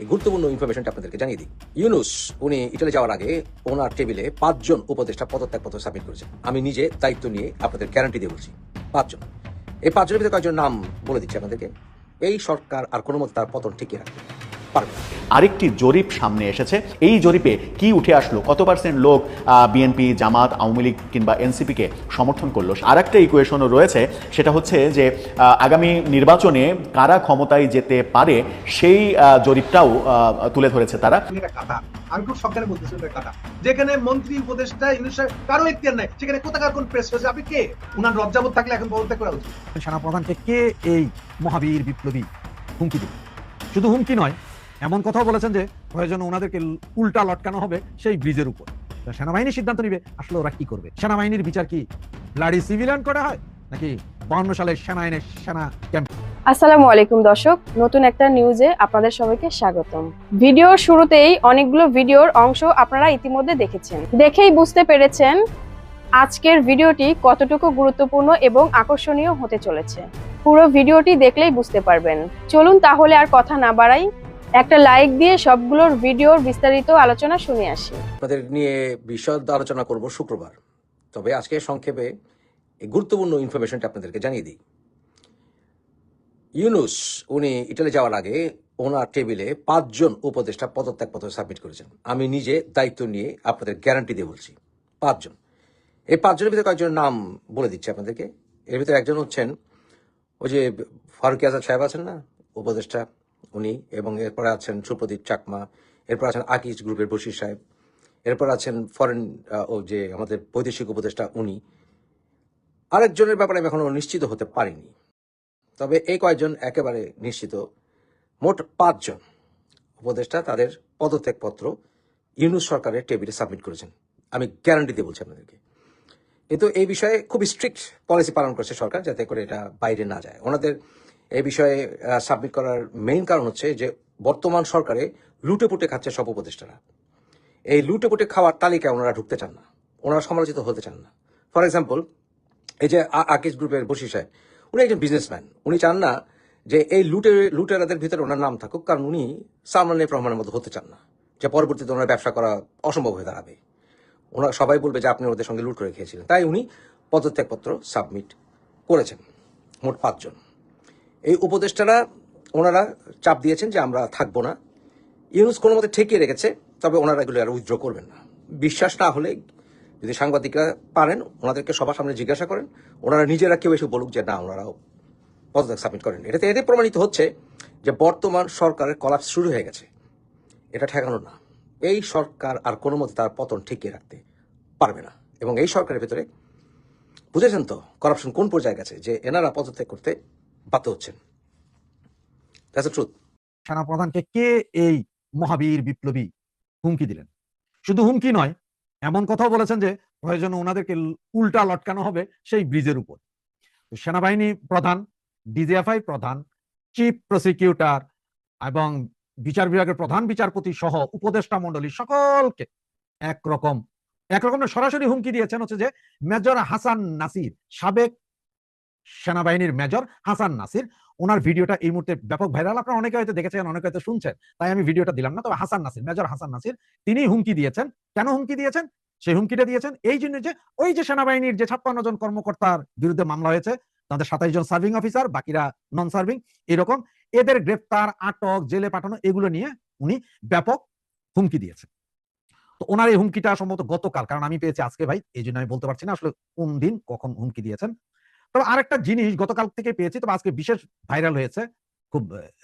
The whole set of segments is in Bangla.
গুরুত্বপূর্ণ ইনফরমেশনটা আপনাদেরকে জানিয়ে দিই। ইউনুস, উনি ইটালি যাওয়ার আগে ওনার টেবিলে পাঁচজন উপদেষ্টা পদত্যাগপত্র সাবমিট করেছেন। আমি নিজে দায়িত্ব নিয়ে আপনাদের গ্যারান্টি দিয়ে বলছি, পাঁচজন। এই পাঁচজনের ভিতরে কয়েকজন নাম বলে দিচ্ছি আপনাদেরকে। এই সরকার আর কোনো মতো তার পতন ঠিকই রাখবে পারবে। আরেকটি জরিপ সামনে এসেছে। এই জরিপে কি উঠে আসলো? কত পার্সেন্ট লোক বিএনপি জামাত আওয়ামী লীগ কিংবা এনসিপিকে সমর্থন করল? আর একটা ইকুয়েশনও রয়েছে সেটা হচ্ছে যে আগামী নির্বাচনে কারা ক্ষমতায় যেতে পারে সেই জরিপটাও আহ, তুলে ধরেছে তারা। আমি খুব সরকারে বলতেছি এটা যেখানে মন্ত্রী উপদেষ্টা কারও এখতিয়ার নাই সেখানে কোথাকার কোন প্রেস হয়েছে আপনি কে? উনার লজ্জাবোধ থাকলে এখন পদত্যাগ করা উচিত। সেনাপ্রধানকে কে এই মহাবীর বিপ্লবী হুমকি দিল শুধু হুমকি নয় এমন কথাও বলেছেন যে প্রয়োজন ওনাদেরকে উল্টা লটকানো হবে সেই ব্রিজের উপর। সেনাবাহিনী সিদ্ধান্ত নিবে, আসলে ওরা কি করবে? সেনাবাহিনীর বিচার কি ব্লাডি সিভিলিয়ান করা হয়, নাকি বান্ন সালে সেনা আইনে সেনা ক্যাম্প আসসালামু আলাইকুম দর্শক, নতুন একটা নিউজে আপনাদের সবাইকে স্বাগতম। ভিডিওর শুরুতেই অনেকগুলো ভিডিওর অংশ আপনারা ইতিমধ্যে দেখেছেন। দেখেই বুঝতে পেরেছেন আজকের ভিডিওটি কতটুকু গুরুত্বপূর্ণ এবং আকর্ষণীয় হতে চলেছে। পুরো ভিডিওটি দেখলেই বুঝতে পারবেন। চলুন তাহলে আর কথা না বাড়াই একটা লাইক দিয়ে সবগুলোর ভিডিওর বিস্তারিত আলোচনা শুনে আসি। আপনাদের নিয়ে বিশদ আলোচনা করব শুক্রবার। তবে আজকে সংক্ষেপে এই গুরুত্বপূর্ণ ইনফরমেশনটা আপনাদেরকে জানিয়ে দিই। ইউনুস, উনি ইটালি যাওয়ার আগে ওনার টেবিলে পাঁচজন উপদেষ্টা পদত্যাগপত্র সাবমিট করেছেন। আমি নিজে দায়িত্ব নিয়ে আপনাদের গ্যারান্টি দিয়ে বলছি, পাঁচজন। এই পাঁচজনের ভিতরে কয়েকজনের নাম বলে দিচ্ছি আপনাদেরকে। এর ভিতরে একজন হচ্ছেন ওই যে ফারুক আজাদ সাহেব আছেন না, উপদেষ্টা উনি এবং এরপরে আছেন সুপ্রদীপ চাকমা, এরপর আছেন আকিজ গ্রুপের বশির সাহেব, এরপর আছেন ফরেন ও যে আমাদের বৈদেশিক উপদেষ্টা উনি। আরেকজনের ব্যাপারে আমি এখনও নিশ্চিত হতে পারিনি, তবে এই কয়েকজন একেবারে নিশ্চিত। মোট পাঁচজন উপদেষ্টা তাদের পদত্যাগপত্র ইউনুস সরকারের টেবিলে সাবমিট করেছেন। আমি গ্যারান্টি দিয়ে বলছি আপনাদেরকে। কিন্তু এই বিষয়ে খুব স্ট্রিক্ট পলিসি পালন করছে সরকার যাতে করে এটা বাইরে না যায়। ওনাদের এই বিষয়ে সাবমিট করার মেইন কারণ হচ্ছে যে বর্তমান সরকারে লুটে পুটে খাচ্ছে সব উপদেষ্টারা। এই লুটে পুটে খাওয়ার তালিকায় ওনারা ঢুকতে চান না। ওনারা সমালোচিত হতে চান না। ফর এক্সাম্পল এই যে আ- আকিজ গ্রুপের বসি সাহেব, উনি একজন বিজনেসম্যান উনি চান না যে এই লুটে, লুটেরাদের ভিতরে ওনার নাম থাকুক, কারণ উনি সালমান রহমানের মতো হতে চান না। যে পরবর্তীতে ওনার ব্যবসা করা অসম্ভব হয়ে দাঁড়াবে। ওনারা সবাই বলবে যে আপনি ওদের সঙ্গে লুট করে খেয়েছিলেন। তাই উনি পদত্যাগপত্র সাবমিট করেছেন। মোট পাঁচজন। এই উপদেষ্টারা, ওনারা চাপ দিয়েছেন যে আমরা থাকব না। ইউনুস কোনো মতে ঠেকিয়ে রেখেছে, তবে ওনারা এগুলো আর উইথড্র করবেন না। বিশ্বাস না হলে যদি সাংবাদিকরা পারেন, ওনাদেরকে সবার সামনে জিজ্ঞাসা করেন, ওনারা নিজেরা কেউ এসে বলুক যে না, ওনারাও পদত্যাগ সাবমিট করেন। এটাতে এতে প্রমাণিত হচ্ছে যে বর্তমান সরকারের কলাপস শুরু হয়ে গেছে। এটা ঠেকানো না। এই সরকার আর কোনো মতে তার পতন ঠেকিয়ে রাখতে পারবে না। এবং এই সরকারের ভেতরে, বুঝেছেন তো, করাপশন কোন পর্যায়ে গেছে? যে এনারা পদত্যাগ করতে বাধ্য হচ্ছেন। সেনাপ্রধানকে কে এই মহাবীর বিপ্লবী হুমকি দিলেন? শুধু হুমকি নয়, এমন কথাও বলেছেন যে প্রয়োজন ওনাদেরকে উল্টা লটকানো হবে সেই ব্রিজের উপর। সেনাবাহিনী প্রধান, ডিজিএফআই প্রধান, চিফ প্রসিকিউটর এবং বিচার বিভাগের প্রধান বিচারপতি সহ উপদেষ্টা মন্ডলী সকলকে একরকম একরকম সরাসরি হুমকি দিয়েছেন হচ্ছে যে, মেজর হাসান নাসির, সাবেক সেনাবাহিনীর মেজর হাসান নাসির। ওনার ভিডিওটা এই মুহূর্তে ব্যাপক ভাইরাল। আপনারা অনেকে হয়তো দেখেছেন, অনেকে হয়তো শুনছেন। তাই আমি ভিডিওটা দিলাম না। তবে হাসান নাসির, মেজর হাসান নাসির, তিনি হুমকি দিয়েছেন। কেন হুমকি দিয়েছেন? সেই হুমকিটা দিয়েছেন এই জন্য যে ওই যে সেনাবাহিনীর যে ছাপ্পান্ন জন কর্মকর্তার বিরুদ্ধে মামলা হয়েছে, তাদের সাতাইশ জন সার্ভিং অফিসার, বাকিরা নন সার্ভিং এরকম এদের গ্রেপ্তার, আটক, জেলে পাঠানো, এগুলো নিয়ে উনি ব্যাপক হুমকি দিয়েছেন। তো ওনার এই হুমকিটা সম্ভবত গতকাল, কারণ আমি পেয়েছি আজকে ভাই, এই জন্য আমি বলতে পারছি না আসলে কোন দিন কখন হুমকি দিয়েছেন। তবে আরেকটা জিনিস গতকাল থেকে পেয়েছি, তবে আজকে বিশেষ ভাইরাল হয়েছে খুব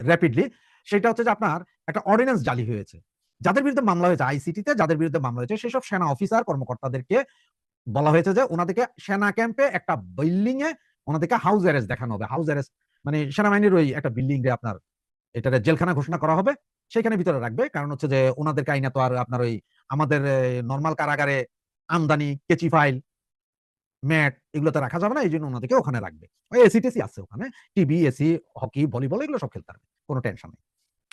র্যাপিডলি সেটা হচ্ছে যে আপনার একটা অর্ডিন্যান্স জালি হয়েছে। যাদের বিরুদ্ধে মামলা হয়েছে আইসিটিতে যাদের বিরুদ্ধে মামলা হয়েছে, সেসব সেনা অফিসার কর্মকর্তাদেরকে বলা হয়েছে যে ওনাদেরকে সেনা ক্যাম্পে একটা বিল্ডিং এ ওনাদেরকে হাউস অ্যারেস্ট দেখানো হবে। হাউস অ্যারেস্ট মানে সেনাবাহিনীর ওই একটা বিল্ডিং এ আপনার এটা জেলখানা ঘোষণা করা হবে, সেখানে ভিতরে রাখবে। কারণ হচ্ছে যে ওনাদেরকে আইনা তো আর আপনার ওই আমাদের নর্মাল কারাগারে আমদানি, কেচি ফাইল ম্যাট এগুলোতে রাখা যাবে না এই জন্য ওনাদেরকে ওখানে রাখবে। এসি টেসি আছে ওখানে, টিভি, এসি, হকি, ভলিবল এগুলো সব খেলতে পারবে, কোনো টেনশন নেই।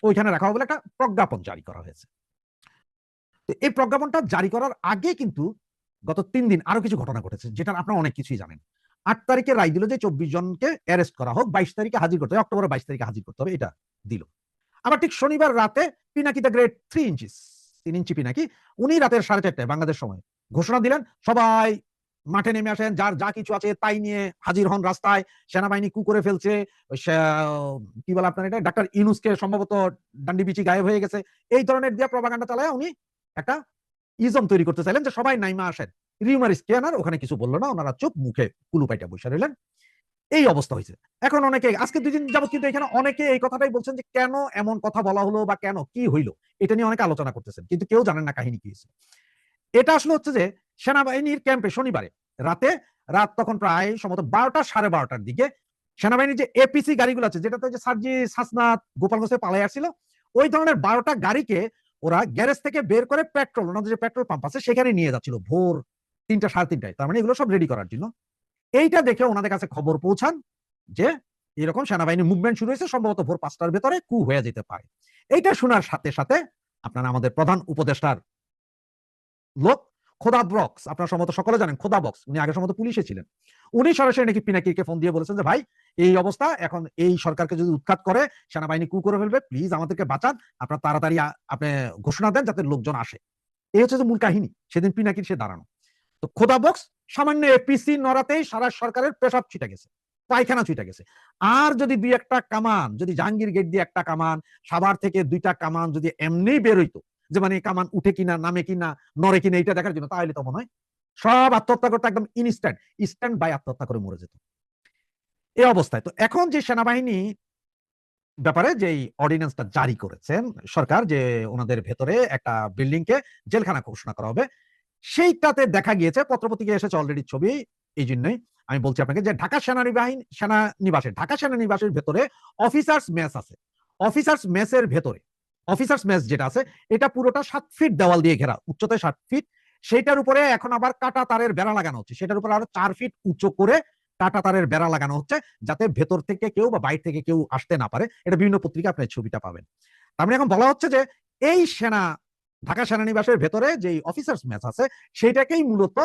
ওইখানে রাখা হবে একটা প্রজ্ঞাপন জারি করা হয়েছে। তো এই প্রজ্ঞাপনটা জারি করার আগে কিন্তু গত তিন দিন আরও কিছু ঘটনা ঘটেছে, যেটা আপনারা অনেক কিছুই জানেন। আট তারিখে রায় দিল যে চব্বিশ জনকে অ্যারেস্ট করা হোক, বাইশ তারিখে হাজির করতে হবে, অক্টোবরের বাইশ তারিখে হাজির করতে হবে, এটা দিল। আবার ঠিক শনিবার রাতে Pinaki the great three inches তিন ইঞ্চি পিনাকি, উনি রাতের সাড়ে চারটায় বাংলাদেশ সময় ঘোষণা দিলেন, সবাই মাঠে নেমে আসেন, যার যা কিছু আছে তাই নিয়ে হাজির হন রাস্তায়। সেনাবাহিনী কু করে ফেলছে। কি বলে আপনার এটা? ডাক্তার ইনুসকে সম্ভবত ডান্ডি বিচি গায়েব হয়ে গেছে। এই ধরনের দিয়ে প্রবাগান্ডা চালায় উনি একটা ইজম তৈরি করতে চাইলেন যে সবাই নাইমা আসেন। রিউমার স্ক্যানার ওখানে কিছু বলল না, ওনারা চুপ মুখে কুলুপাইটা বসে রইলেন। এই অবস্থা হয়েছে। এখন অনেকে, আজকে দুদিন যাবত কিন্তু এখানে অনেকে এই কথাটাই বলছেন যে কেন এমন কথা বলা হলো বা কেন কি হইল? এটা নিয়ে অনেকে আলোচনা করতেছেন, কিন্তু কেউ জানেন না কাহিনী কি হয়েছে। এটা আসলে হচ্ছে যে সেনাবাহিনীর ক্যাম্পে শনিবারে, রাতে, রাত তখন প্রায় সম্ভবত বারোটা সাড়ে বারোটার দিকে সেনাবাহিনীর যে এপিসি গাড়িগুলো আছে, যেটাতে যে সার্জি সাসনাথ গোপালগঞ্জে পালাই আসছিল, ওই ধরনের বারোটা গাড়িকে ওরা গ্যারেজ থেকে বের করে পেট্রোল, ওনাদের যে পেট্রোল পাম্প আছে, সেখানে নিয়ে যাচ্ছিল ভোর তিনটা সাড়ে তিনটায়। তার মানে এগুলো সব রেডি করার জন্য। এইটা দেখে ওনাদের কাছে খবর পৌঁছান যে এরকম সেনাবাহিনীর মুভমেন্ট শুরু হয়েছে, সম্ভবত ভোর পাঁচটার ভেতরে কু হয়ে যেতে পারে। এইটা শোনার সাথে সাথে আপনারা আমাদের প্রধান উপদেষ্টার লোক খোদা বক্স আপনারা সম্ভবত সকলে জানেন খোদা বক্স উনি আগে সম্ভবত পুলিশে ছিলেন। উনি সরাসরি নাকি পিনাকিকে ফোন দিয়ে বলেছেন যে, ভাই, এই অবস্থা, এখন এই সরকারকে যদি উৎখাত করে, সেনাবাহিনী কু করে ফেলবে প্লিজ আমাদেরকে বাঁচান, আপনার তাড়াতাড়ি আপনি ঘোষণা দেন যাতে লোকজন আসে। এই হচ্ছে যে মূল কাহিনী। সেদিন পিনাকির সে দাঁড়ানো। তো খোদা বক্স সামান্য এপিসি নড়াতেই সারা সরকারের পেশাব ছিটে গেছে, পায়খানা ছুটে গেছে। আর যদি দুই একটা কামান, যদি জাহাঙ্গীর গেট দিয়ে একটা কামান, সাভার থেকে দুইটা কামান যদি এমনি বের হইতো যে মানে কামান উঠে কিনা, নামে কিনা, নড়ে কিনা এটা দেখার জন্য তাহলে তো মনে হয় সব আত্মহত্যা করতে একদম ইনস্ট্যান্ট স্ট্যান্ড বাই আত্মহত্যা করে মরে যেত। এই অবস্থায়, তো এখন যে সেনাবাহিনী ব্যাপারে যে অর্ডিন্যান্সটা জারি করেছেন সরকার, যে ওনাদের ভেতরে একটা বিল্ডিং কে জেলখানা ঘোষণা করা হবে, সেইটাতে দেখা গিয়েছে পত্রপত্রিকা এসেছে অলরেডি ছবি, এই জন্যই আমি বলছি আপনাকে যে ঢাকা সেনানিবাহিনী সেনানিবাসে ঢাকা সেনানিবাসের ভেতরে অফিসার্স মেস আছে। অফিসার্স মেসের ভেতরে অফিসার্স মেস যেটা আছে, এটা পুরোটা সাত ফিট দেওয়াল দিয়ে ঘেরা, উচ্চতায় সাত ফিট সেটার উপরে এখন আবার কাটা তারের বেড়া লাগানো হচ্ছে। সেটার উপরে আরও চার ফিট উঁচু করে কাটা তারের বেড়া লাগানো হচ্ছে, যাতে ভেতর থেকে কেউ বা বাইরে থেকে কেউ আসতে না পারে। এটা বিভিন্ন পত্রিকা আপনার ছবিটা পাবেন। তার মানে এখন বলা হচ্ছে যে, এই সেনা, ঢাকা সেনানিবাসের ভেতরে যে অফিসার্স মেস আছে, সেইটাকেই মূলত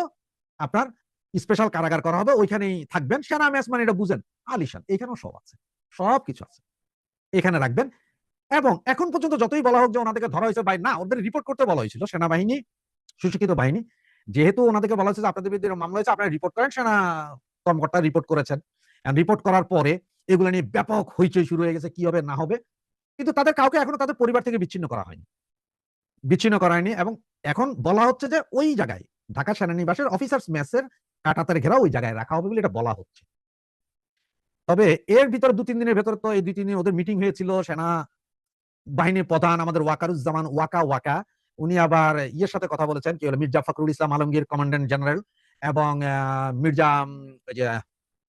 আপনার স্পেশাল কারাগার করা হবে। ওইখানেই থাকবেন। সেনা মেস মানে এটা বুঝেন। আলিশান, এখানেও সব আছে। সব কিছু আছে। এখানে রাখবেন। এবং এখন পর্যন্ত যতই বলা হোক যে ওনাদেরকে ধরা হয়েছে ভাই না, ওদের রিপোর্ট করতে বলা হয়েছিল। সেনাবাহিনী, সুশিক্ষিত বাহিনী, যেহেতু ওনাদেরকে বলা হয়েছে আপনাদের বিরুদ্ধে মামলা হয়েছে, আপনারা রিপোর্ট করেন, সেনা কর্মকর্তা রিপোর্ট করেছেন। রিপোর্ট করার পরে এগুলো নিয়ে ব্যাপক হইচই শুরু হয়ে গেছে, কি হবে, না হবে। কিন্তু তাদের কাউকে এখনও তাদের পরিবার থেকে বিচ্ছিন্ন করা হয়নি। বিচ্ছিন্ন করা হয়নি এবং এখন বলা হচ্ছে যে ওই জায়গায়, ঢাকা সেনানিবাসের অফিসার্স মেসের কাটাতারে ঘেরা ওই জায়গায় রাখা হবে বলে এটা বলা হচ্ছে। তবে এর ভিতরে দু তিন দিনের ভেতরে তো এই দুই তিন দিন ওদের মিটিং হয়েছিল, সেনা বাহিনীর প্রধান আমাদের ওয়াকারুজ্জামান ওয়াকা ওয়াকা। উনি আবার ইয়ের সাথে কথা বলেছেন, কি হলো? মির্জা ফখরুল ইসলাম আলমগীর কমান্ড্যান্ট জেনারেল এবং মির্জা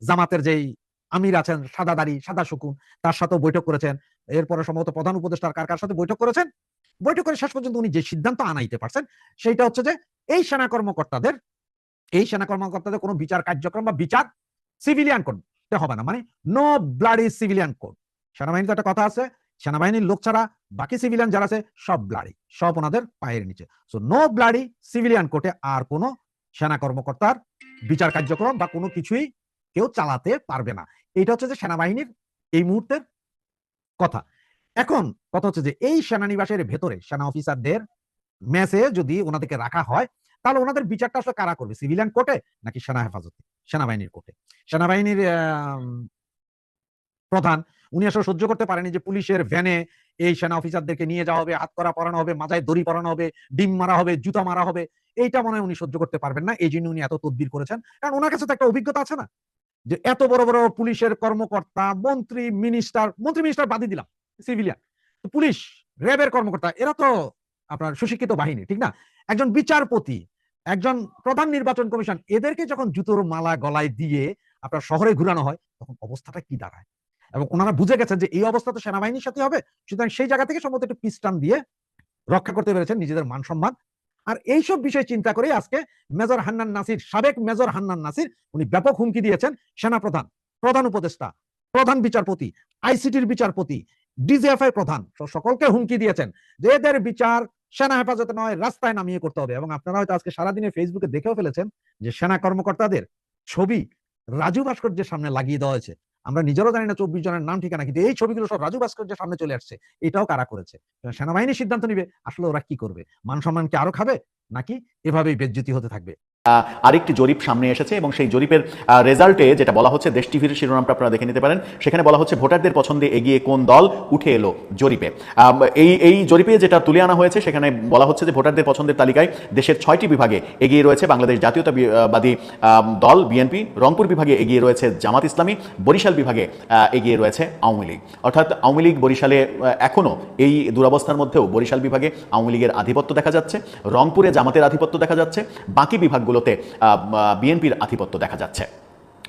জামাতের যেই আমির আছেন, সাদা দাড়ি, সাদা শকুন, তার সাথেও বৈঠক করেছেন। এরপরে সম্ভবত প্রধান উপদেষ্টার কার কার সাথে বৈঠক করেছেন? বৈঠক করে শেষ পর্যন্ত উনি যে সিদ্ধান্ত আনাইতে পারছেন, সেইটা হচ্ছে যে, এই সেনা কর্মকর্তাদের, এই সেনা কর্মকর্তাদের কোনো বিচার কার্যক্রম বা বিচার সিভিলিয়ান করতে হবে না। মানে নো ব্লাডি সিভিলিয়ান কোড সেনাবাহিনীতে একটা কথা আছে সেনাবাহিনীর লোক ছাড়া বাকি সিভিলিয়ান যারা আছে, সব ব্লাডি সব ওনাদের পায়ের নিচে। সো নো ব্লাডি সিভিলিয়ান কোর্টে আর কোনো সেনা কর্মকর্তার বিচার কার্যক্রম বা কোনো কিছুই কেউ চালাতে পারবে না। এটা হচ্ছে যে সেনাবাহিনীর এই মুহূর্তের কথা। এখন কথা হচ্ছে যে এই সেনানিবাসের ভেতরে সেনা অফিসারদের মেসে যদি ওনাদেরকে রাখা হয়, তাহলে ওনাদের বিচারটা আসলে কারা করবে? সিভিলিয়ান কোর্টে নাকি সেনা হেফাজতে? সেনাবাহিনীর কোর্টে সেনাবাহিনীর প্রধান উনি আসলে সহ্য করতে পারেনি যে পুলিশের ভ্যানে এই সেনা অফিসারদেরকে নিয়ে যাওয়া হবে হাত করা পরানো হবে মাথায় দড়ি পরানো হবে, ডিম মারা হবে, জুতা মারা হবে। এইটা মনে হয় উনি সহ্য করতে পারবেন না। এই জন্য উনি এত তদবির করেছেন। কারণ ওনার কাছে তো একটা অভিজ্ঞতা আছে না? যে এত বড় বড় পুলিশের কর্মকর্তা, মন্ত্রী মিনিস্টার মন্ত্রী মিনিস্টার বাদই দিলাম সিভিলিয়ান পুলিশ, র্যাবের কর্মকর্তা, এরা তো আপনার সুশিক্ষিত বাহিনী, ঠিক না? একজন বিচারপতি, একজন প্রধান নির্বাচন কমিশন, এদেরকে যখন জুতোর মালা গলায় দিয়ে আপনার শহরে ঘুরানো হয়, তখন অবস্থাটা কি দাঁড়ায়? এবং ওনারা বুঝে গেছেন যে এই অবস্থা তো সেনাবাহিনীর সাথে হবে, সুতরাং সেই জায়গা থেকে সম্ভবত একটু পিস্টান দিয়ে রক্ষা করতে পেরেছেন নিজেদের মান সম্মান। আর এইসব বিষয় চিন্তা করে আজকে মেজর হান্নান নাসির, সাবেক মেজর হান্নান নাসির, উনি ব্যাপক হুমকি দিয়েছেন সেনা প্রধান প্রধান উপদেষ্টা, প্রধান বিচারপতি আইসিটির বিচারপতি ডিজিএফআই প্রধান সকলকে হুমকি দিয়েছেন যে এদের বিচার সেনা হেফাজতে নয়, রাস্তায় নামিয়ে করতে হবে। এবং আপনারা হয়তো আজকে সারাদিনে ফেসবুকে দেখেও ফেলেছেন যে সেনা কর্মকর্তাদের ছবি রাজু ভাস্কর্যের সামনে লাগিয়ে দেওয়া হয়েছে। আমরা নিজেরও জানি না চব্বিশ জনের নাম, ঠিকানা, কিন্তু এই ছবিগুলো সব রাজু ভাস্কর্যের সামনে চলে আসছে। এটাও কারা করেছে? সেনাবাহিনী সিদ্ধান্ত নিবে, আসলে ওরা কি করবে? মান সম্মান কি আরও খাবে? নাকি এভাবেই বেজ্যুতি হতে থাকবে? আরেকটি জরিপ সামনে এসেছে এবং সেই জরিপের রেজাল্টে যেটা বলা হচ্ছে দেশ টিভির শিরোনামটা আপনারা দেখে নিতে পারেন, সেখানে বলা হচ্ছে ভোটারদের পছন্দে এগিয়ে কোন দল উঠে এলো জরিপে। এই এই জরিপে যেটা তুলে আনা হয়েছে, সেখানে বলা হচ্ছে যে ভোটারদের পছন্দের তালিকায় দেশের ছয়টি বিভাগে এগিয়ে রয়েছে বাংলাদেশ জাতীয়তাবাদী দল, বিএনপি, রংপুর বিভাগে এগিয়ে রয়েছে জামাত ইসলামী, বরিশাল বিভাগে এগিয়ে রয়েছে আওয়ামী লীগ। অর্থাৎ আওয়ামী লীগ বরিশালে এখনও এই দুরবস্থার মধ্যেও বরিশাল বিভাগে আওয়ামী লীগের আধিপত্য দেখা যাচ্ছে, রংপুরে জামাতের আধিপত্য দেখা যাচ্ছে, বাকি বিভাগগুলোতে বিএনপির আধিপত্য দেখা যাচ্ছে।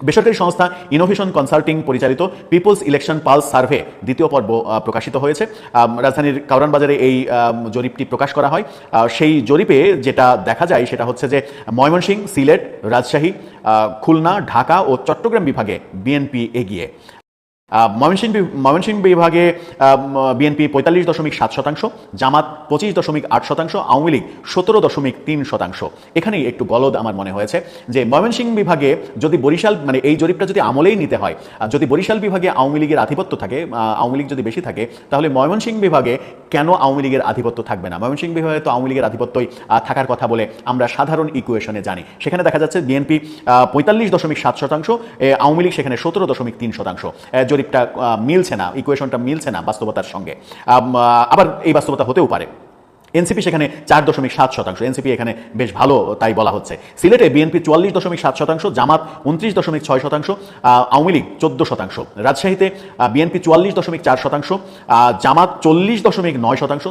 বেসরকারি সংস্থা ইনোভেশন কনসাল্টিং পরিচালিত পিপলস ইলেকশন পালস সার্ভে দ্বিতীয় পর্ব প্রকাশিত হয়েছে। রাজধানীর কাউরান বাজারে এই জরিপটি প্রকাশ করা হয়। সেই জরিপে যেটা দেখা যায় সেটা হচ্ছে যে ময়মনসিংহ, সিলেট, রাজশাহী খুলনা, ঢাকা ও চট্টগ্রাম বিভাগে বিএনপি এগিয়ে। ময়মনসিংহ ময়মনসিংহ বিভাগে বিএনপি পঁয়তাল্লিশ দশমিক সাত শতাংশ, জামাত পঁচিশ দশমিক আট শতাংশ, আওয়ামী লীগ সতেরো দশমিক তিন শতাংশ। এখানেই একটু গলদ আমার মনে হয়েছে যে ময়মনসিংহ বিভাগে যদি বরিশাল মানে এই জরিপটা যদি আমলেই নিতে হয় যদি বরিশাল বিভাগে আওয়ামী লীগের আধিপত্য থাকে আওয়ামী লীগ যদি বেশি থাকে, তাহলে ময়মনসিংহ বিভাগে কেন আওয়ামী লীগের আধিপত্য থাকবে না? ময়মনসিংহ বিভাগে তো আওয়ামী লীগের আধিপত্যই থাকার কথা বলে আমরা সাধারণ ইকুয়েশনে জানি। সেখানে দেখা যাচ্ছে বিএনপি পঁয়তাল্লিশ দশমিক সাত শতাংশ আওয়ামী লীগ সেখানে সতেরো দশমিক তিন শতাংশ। জরিপটা মিলছে না ইকুয়েশনটা মিলছে না বাস্তবতার সঙ্গে। আবার এই বাস্তবতা হতেও পারে। এনসিপি সেখানে চার দশমিক সাত শতাংশ। এনসিপি এখানে বেশ ভালো, তাই বলা হচ্ছে। সিলেটে বিএনপি চুয়াল্লিশ দশমিক সাত শতাংশ, জামাত উনত্রিশ দশমিক ছয় শতাংশ আওয়ামী লীগ চোদ্দ শতাংশ। রাজশাহীতে বিএনপি চুয়াল্লিশ দশমিক চার শতাংশ জামাত চল্লিশ দশমিক নয় শতাংশ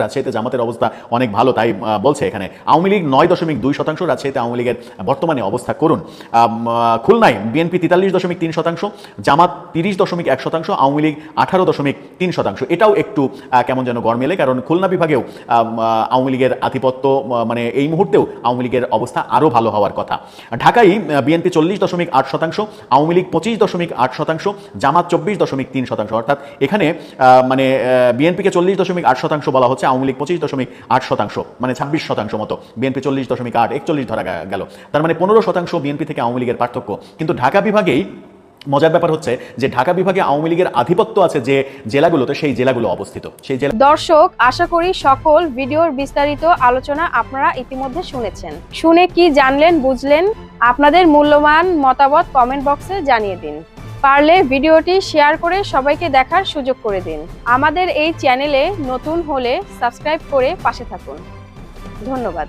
রাজশাহীতে জামাতের অবস্থা অনেক ভালো, তাই বলছে এখানে। আওয়ামী লীগ নয় দশমিক দুই শতাংশ, রাজশাহীতে আওয়ামী লীগের বর্তমানে অবস্থা করুন। খুলনায় বিএনপি তেতাল্লিশ দশমিক তিন শতাংশ, জামাত তিরিশ দশমিক এক শতাংশ, আওয়ামী লীগ আঠারো দশমিক তিন শতাংশ। এটাও একটু কেমন যেন গড় মেলে, কারণ খুলনা বিভাগেও আওয়ামী লীগের আধিপত্য মানে এই মুহূর্তেও আওয়ামী লীগের অবস্থা আরও ভালো হওয়ার কথা। ঢাকায় বিএনপি চল্লিশ দশমিক আট শতাংশ, আওয়ামী লীগ পঁচিশ দশমিক আট শতাংশ, জামাত চব্বিশ দশমিক তিন শতাংশ। অর্থাৎ এখানে মানে বিএনপিকে চল্লিশ দশমিক আট শতাংশ বলা হচ্ছে, আওয়ামী লীগ পঁচিশ দশমিক আট শতাংশ মানে ছাব্বিশ শতাংশ মতো। বিএনপি চল্লিশ দশমিক আট, একচল্লিশ ধরা গেল। তার মানে পনেরো শতাংশ বিএনপি থেকে আওয়ামী লীগের পার্থক্য। কিন্তু ঢাকা বিভাগেই মজার ব্যাপার হচ্ছে যে ঢাকা বিভাগে আওয়ামী লীগের আধিপত্য আছে যে জেলাগুলোতে সেই জেলাগুলো অবস্থিত। সেই জেলা দর্শক, আশা করি সকল ভিডিওর বিস্তারিত আলোচনা আপনারা ইতিমধ্যে শুনেছেন। শুনে কি জানলেন, বুঝলেন? আপনাদের মূল্যবান মতামত কমেন্ট বক্সে জানিয়ে দিন। পারলে ভিডিওটি শেয়ার করে সবাইকে দেখার সুযোগ করে দিন। আমাদের এই চ্যানেলে নতুন হলে সাবস্ক্রাইব করে পাশে থাকুন। ধন্যবাদ।